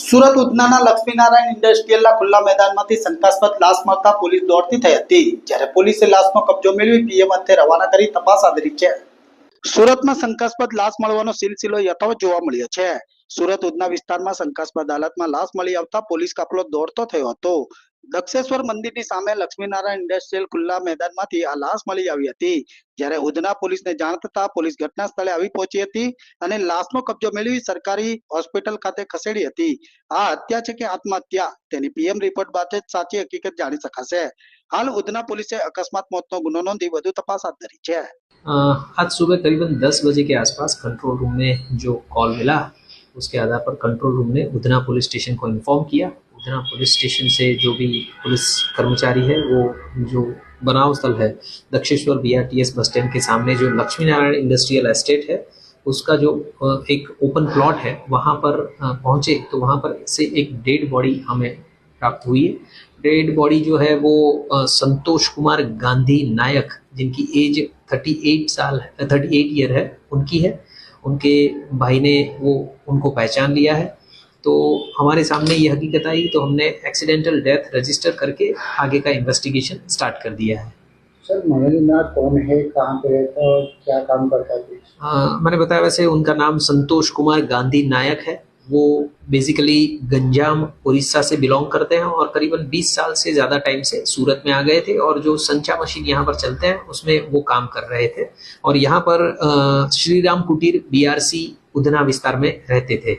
સુરત ઉધનાના લક્ષ્મીનારાયણ ઇન્ડસ્ટ્રીયલના ખુલ્લા મેદાનમાંથી શંકાસ્પદ લાશ મળતા પોલીસ દોડતી થઈ હતી, જ્યારે પોલીસે લાશનો કબજો મેળવી પીએમ અંતે રવાના કરી તપાસ આદરી છે. સુરતમાં શંકાસ્પદ લાશ મળવાનો સિલસિલો યથાવત જોવા મળ્યો છે. સુરત ઉધના વિસ્તારમાં શંકાસ્પદ હાલતમાં લાશ મળી આવતા પોલીસ કાફલો દોડતો થયો હતો દક્ષેશ્વર મંદિરની સામે લક્ષ્મીનારાયણ ઇન્ડસ્ટ્રીયલ ખુલ્લા મેદાનમાંથી આ લાશ મળી આવી હતી જ્યારે ઉધના પોલીસને જાણ થતા પોલીસ ઘટના સ્થળે આવી પહોંચી હતી અને લાશનો કબજો મેળવી સરકારી હોસ્પિટલ ખાતે ખસેડી હતી આ હત્યા છે કે આત્મહત્યા તેની પીએમ રિપોર્ટ બાદ જ સાચી હકીકત જાણી શકાશે હાલ ઉધના પોલીસે અકસ્માત મોતનો ગુનો નોંધી વધુ તપાસ હાથ ધરી છે अ, आज सुबह करीबन 10 बजे के आसपास कंट्रोल रूम में जो कॉल मिला उसके आधार पर कंट्रोल रूम ने उधना पुलिस स्टेशन को इन्फॉर्म किया। उधना पुलिस स्टेशन से जो भी पुलिस कर्मचारी है, वो जो बनाव स्थल है, दक्षेश्वर बी बस स्टैंड के सामने जो लक्ष्मी नारायण इंडस्ट्रियल एस्टेट है, उसका जो एक ओपन प्लॉट है, वहाँ पर पहुँचे। तो वहाँ पर से एक डेड बॉडी हमें प्राप्त हुई है। डेड बॉडी जो है वो संतोष कुमार गांधी नायक, जिनकी एज 38 साल है 38 ईयर है, उनकी है। उनके भाई ने वो उनको पहचान लिया है। तो हमारे सामने ये हकीकत आई तो हमने एक्सीडेंटल डेथ रजिस्टर करके आगे का इन्वेस्टिगेशन स्टार्ट कर दिया है। सर महेंद्रनाथ कौन है कहाँ पे रहता है और क्या काम करता है? मैंने बताया वैसे उनका नाम संतोष कुमार गांधी नायक है। वो बेसिकली गंजाम उड़ीसा से बिलोंग करते हैं और करीबन 20 साल से ज़्यादा टाइम से सूरत में आ गए थे और जो संचा मशीन यहाँ पर चलते हैं, उसमें वो काम कर रहे थे। और यहाँ पर श्री राम कुटीर बीआरसी उधना विस्तार में रहते थे।